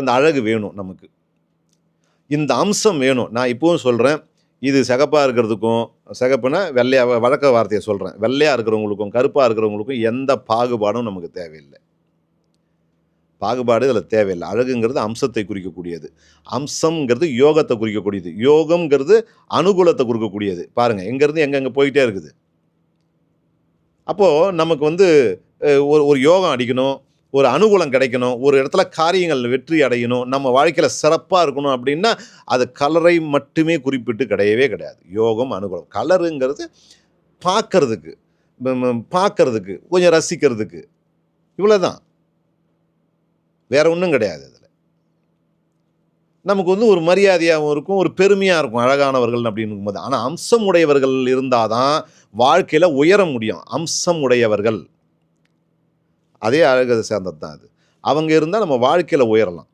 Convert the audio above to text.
அந்த அழகு வேணும் நமக்கு. இந்த அம்சம் வேணும். நான் இப்போவும் சொல்கிறேன் இது சிகப்பாக இருக்கிறதுக்கும் சிகப்புனா வெள்ளையாக வழக்க வார்த்தையை சொல்கிறேன் வெள்ளையாக இருக்கிறவங்களுக்கும் கருப்பாக இருக்கிறவங்களுக்கும் எந்த பாகுபாடும் நமக்கு தேவையில்லை. பாகுபாடு இதில் தேவையில்லை. அழகுங்கிறது அம்சத்தை குறிக்கக்கூடியது. அம்சம்ங்கிறது யோகத்தை குறிக்கக்கூடியது. யோகம்ங்கிறது அனுகூலத்தை குறிக்கக்கூடியது பாருங்கள் எங்கேருந்து எங்கெங்கே போயிட்டே இருக்குது. அப்போது நமக்கு வந்து ஒரு ஒரு யோகம் அடிக்கணும். ஒரு அனுகூலம் கிடைக்கணும் ஒரு இடத்துல காரியங்கள் வெற்றி அடையணும் நம்ம வாழ்க்கையில் சிறப்பாக இருக்கணும் அப்படின்னா அது கலரை மட்டுமே குறிப்பிட்டு கிடையவே கிடையாது. யோகம் அனுகூலம். கலருங்கிறது பார்க்கறதுக்கு பார்க்கறதுக்கு கொஞ்சம் ரசிக்கிறதுக்கு. இவ்வளோதான் வேற ஒன்றும் கிடையாது அதில். நமக்கு வந்து ஒரு மரியாதையாகவும் இருக்கும் ஒரு பெருமையாக இருக்கும் அழகானவர்கள் அப்படின்னு போது ஆனால் அம்சம் உடையவர்கள் இருந்தால் தான் வாழ்க்கையில் உயர முடியும். அம்சம் உடையவர்கள் அதே அழகதை சேர்ந்தது தான் அது. அவங்க இருந்தால் நம்ம வாழ்க்கையில் உயரலாம்.